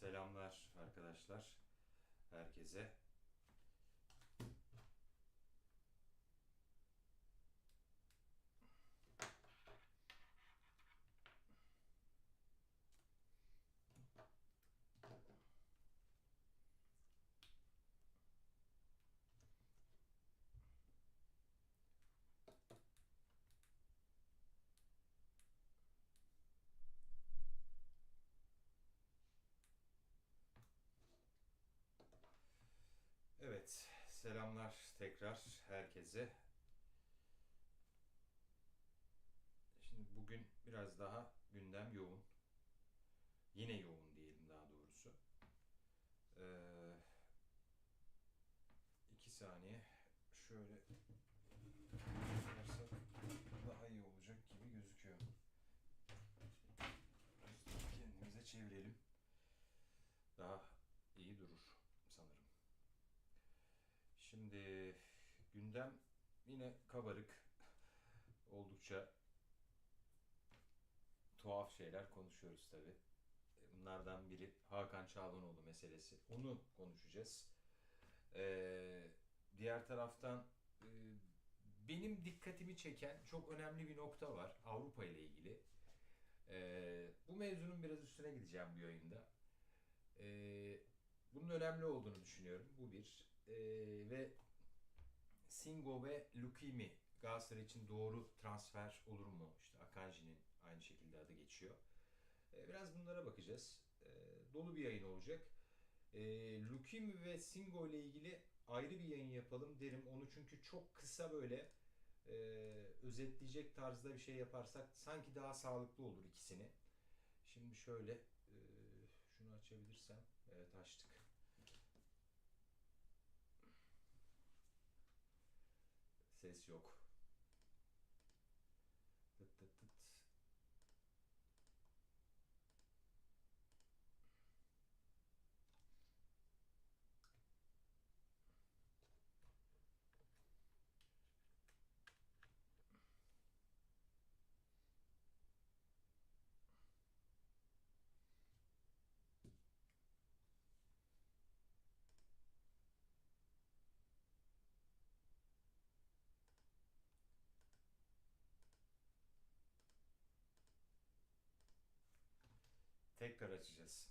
Selamlar arkadaşlar. Herkese. Evet, selamlar tekrar herkese. Şimdi bugün biraz daha gündem yoğun. Yine yoğun diyelim daha doğrusu. Ee, iki saniye şöyle Şimdi gündem yine kabarık. Oldukça tuhaf şeyler konuşuyoruz tabi. Bunlardan biri Hakan Çağlanoğlu meselesi. Onu konuşacağız. Ee, diğer taraftan e, benim dikkatimi çeken çok önemli bir nokta var Avrupa ile ilgili. Ee, bu mevzunun biraz üstüne gideceğim bu yayında. Ee, bunun önemli olduğunu düşünüyorum. Bu bir. Ee, ve Singo ve Lukimi Galatasaray için doğru transfer olur mu? İşte Akanji'nin aynı şekilde adı geçiyor. Ee, biraz bunlara bakacağız. Ee, dolu bir yayın olacak. Ee, Lukimi ve Singo ile ilgili ayrı bir yayın yapalım derim. Onu çünkü çok kısa böyle e, özetleyecek tarzda bir şey yaparsak sanki daha sağlıklı olur ikisini. Şimdi şöyle e, şunu açabilirsem. Evet açtık. Ses yok. Tekrar açacağız.